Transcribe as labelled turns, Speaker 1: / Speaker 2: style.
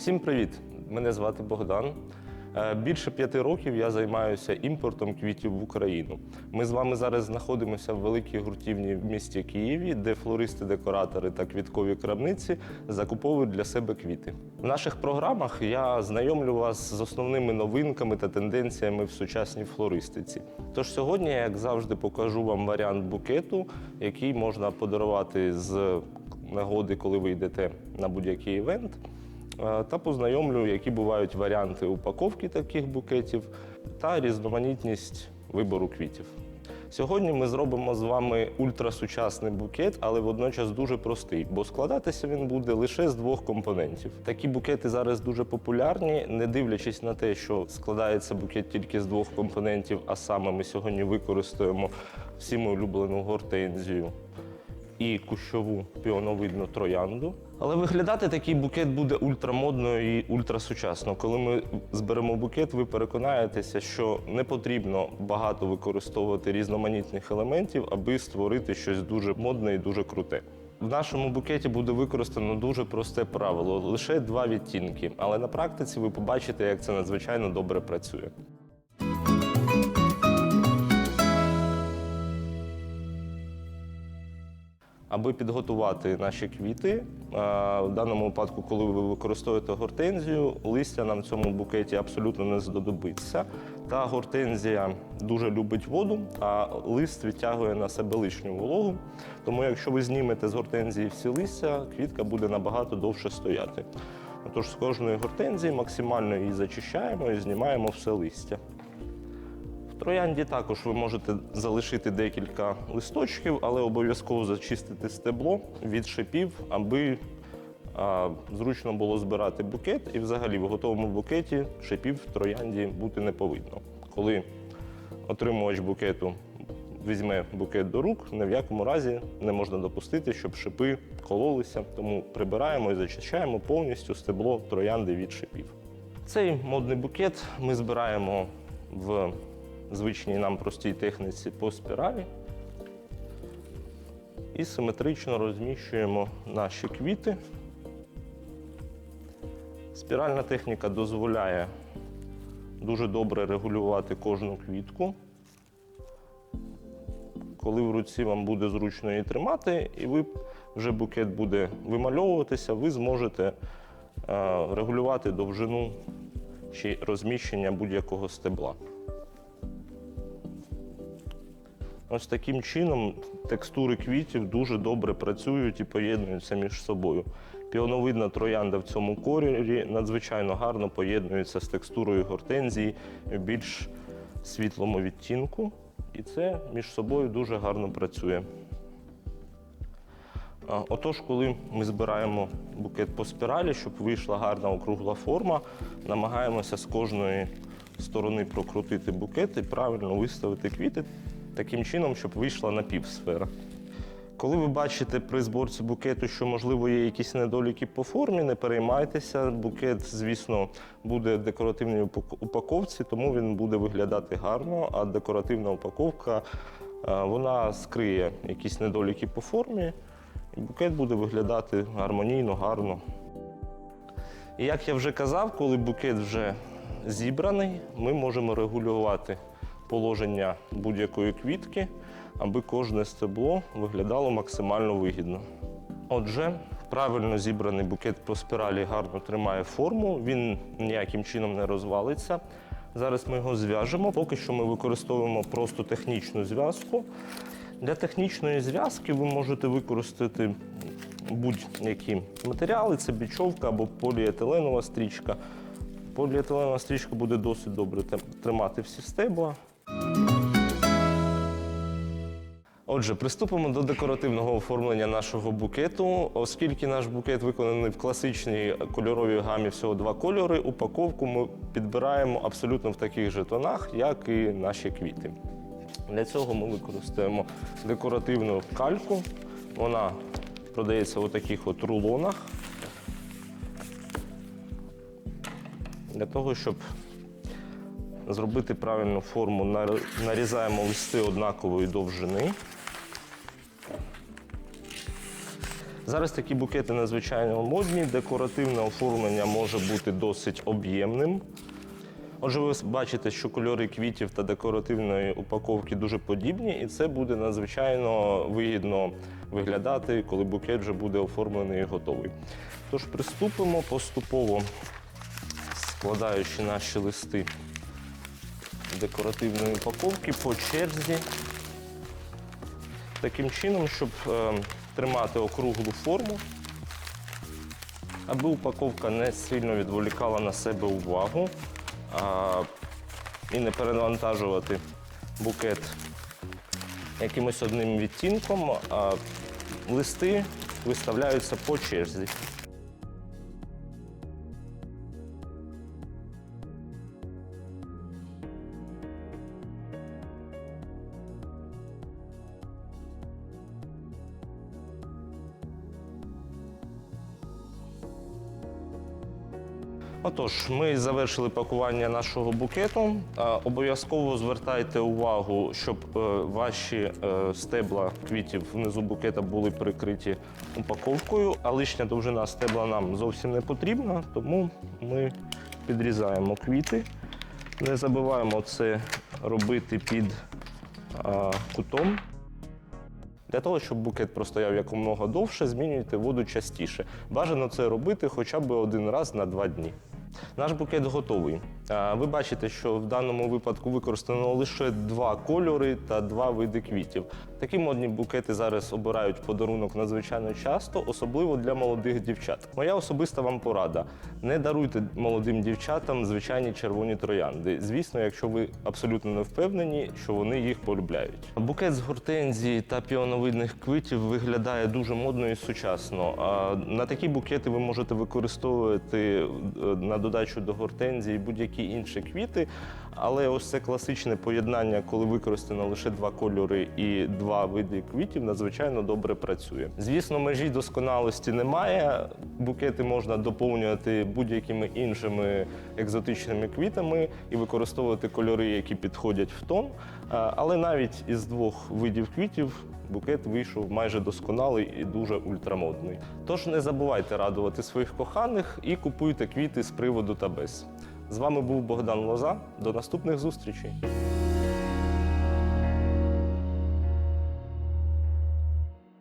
Speaker 1: Всім привіт! Мене звати Богдан. Е, Більше п'яти років я займаюся імпортом квітів в Україну. Ми з вами зараз знаходимося в великій гуртівні в місті Києві, де флористи, декоратори та квіткові крамниці закуповують для себе квіти. В наших програмах я знайомлю вас з основними новинками та тенденціями в сучасній флористиці. Тож сьогодні, як завжди, покажу вам варіант букету, який можна подарувати з нагоди, коли ви йдете на будь-який івент. Е, та познайомлю, які бувають варіанти упаковки таких букетів та різноманітність вибору квітів. Сьогодні ми зробимо з вами ультрасучасний букет, але водночас дуже простий, бо складатися він буде лише з двох компонентів. Такі букети зараз дуже популярні, не дивлячись на те, що складається букет тільки з двох компонентів, а саме ми сьогодні використаємо всім улюблену гортензію і кущову піоновидну троянду. Але виглядати такий букет буде ультрамодно і ультрасучасно. Коли ми зберемо букет, ви переконаєтеся, що не потрібно багато використовувати різноманітних елементів, аби створити щось дуже модне і дуже круте. В нашому букеті буде використано дуже просте правило лише два відтінки. Але на практиці ви побачите, як це надзвичайно добре працює. Аби підготувати наші квіти, в даному випадку, коли ви використовуєте гортензію, листя нам в цьому букеті абсолютно не знадобиться. Та гортензія дуже любить воду, а лист відтягує на себе лишню вологу. Тому, якщо ви знімете з гортензії всі листя, квітка буде набагато довше стояти. Тож з кожної гортензії максимально її зачищаємо і знімаємо все листя. Троянді також ви можете залишити декілька листочків, але обов'язково зачистити стебло від шипів, аби а, зручно було збирати букет. І взагалі в готовому букеті шипів в троянді бути не повинно. Коли отримувач букету візьме букет до рук, ні в якому разі не можна допустити, щоб шипи кололися. Тому прибираємо і зачищаємо повністю стебло троянди від шипів. Цей модний букет ми збираємо в звичній нам простій техніці по спіралі. І симетрично розміщуємо наші квіти. Спіральна техніка дозволяє дуже добре регулювати кожну квітку. Коли в руці вам буде зручно її тримати, і ви вже букет буде вимальовуватися, ви зможете е, регулювати довжину чи розміщення будь-якого стебла. Ось таким чином текстури квітів дуже добре працюють і поєднуються між собою. Піоновидна троянда в цьому кольорі надзвичайно гарно поєднується з текстурою гортензії в більш світлому відтінку, і це між собою дуже гарно працює. Отож, коли ми збираємо букет по спіралі, щоб вийшла гарна округла форма, намагаємося з кожної сторони прокрутити букет і правильно виставити квіти таким чином, щоб вийшла напівсфера. Коли ви бачите при зборці букету, що, можливо, є якісь недоліки по формі, не переймайтеся. Букет, звісно, буде в декоративній упаковці, тому він буде виглядати гарно, а декоративна упаковка е, вона скриє якісь недоліки по формі, і букет буде виглядати гармонійно, гарно. І як я вже казав, коли букет вже зібраний, ми можемо регулювати положення будь-якої квітки, аби кожне стебло виглядало максимально вигідно. Отже, правильно зібраний букет по спіралі гарно тримає форму, він ніяким чином не розвалиться. Зараз ми його зв'яжемо. Поки що ми використовуємо просто технічну зв'язку. Для технічної зв'язки ви можете використати будь-які матеріали, це бічовка або поліетиленова стрічка. Поліетиленова стрічка буде досить добре тримати всі стебла. Отже, приступимо до декоративного оформлення нашого букету. Оскільки наш букет виконаний в класичній кольоровій гамі всього два кольори, упаковку ми підбираємо абсолютно в таких же тонах, як і наші квіти. Для цього ми використаємо декоративну кальку. Вона продається у таких от рулонах. Для того, щоб зробити правильну форму, нарізаємо листи однакової довжини. Зараз такі букети надзвичайно модні, декоративне оформлення може бути досить об'ємним. Отже, ви бачите, що кольори квітів та декоративної упаковки дуже подібні, і це буде надзвичайно вигідно виглядати, коли букет вже буде оформлений і готовий. Тож приступимо поступово, складаючи наші листи декоративної упаковки по черзі. Таким чином, щоб е, тримати округлу форму, аби упаковка не сильно відволікала на себе увагу а, і не перевантажувати букет якимось одним відтінком, а листи виставляються по черзі. Отож, ми завершили пакування нашого букету. Обов'язково звертайте увагу, щоб е, ваші е, стебла квітів внизу букета були прикриті упаковкою, а лишня довжина стебла нам зовсім не потрібна, тому ми підрізаємо квіти. Не забуваємо це робити під кутом. Для того, щоб букет простояв якомога довше, змінюйте воду частіше. Бажано це робити хоча б один раз на два дні. Наш букет готовий. Ви бачите, що в даному випадку використано лише два кольори та два види квітів. Такі модні букети зараз обирають подарунок надзвичайно часто, особливо для молодих дівчат. Моя особиста вам порада: не даруйте молодим дівчатам звичайні червоні троянди. Звісно, якщо ви абсолютно не впевнені, що вони їх полюбляють. Букет з гортензії та піоновидних квітів виглядає дуже модно і сучасно. На такі букети ви можете використовувати е, на додачу до гортензії будь-які інші квіти. Але ось це класичне поєднання, коли використано лише два кольори і два види квітів, надзвичайно добре працює. Звісно, межі досконалості немає. Букети можна доповнювати будь-якими іншими екзотичними квітами і використовувати кольори, які підходять в тон. Але навіть із двох видів квітів букет вийшов майже досконалий і дуже ультрамодний. Тож не забувайте радувати своїх коханих і купуйте квіти з приводу та без. З вами був Богдан Лоза. До наступних зустрічей.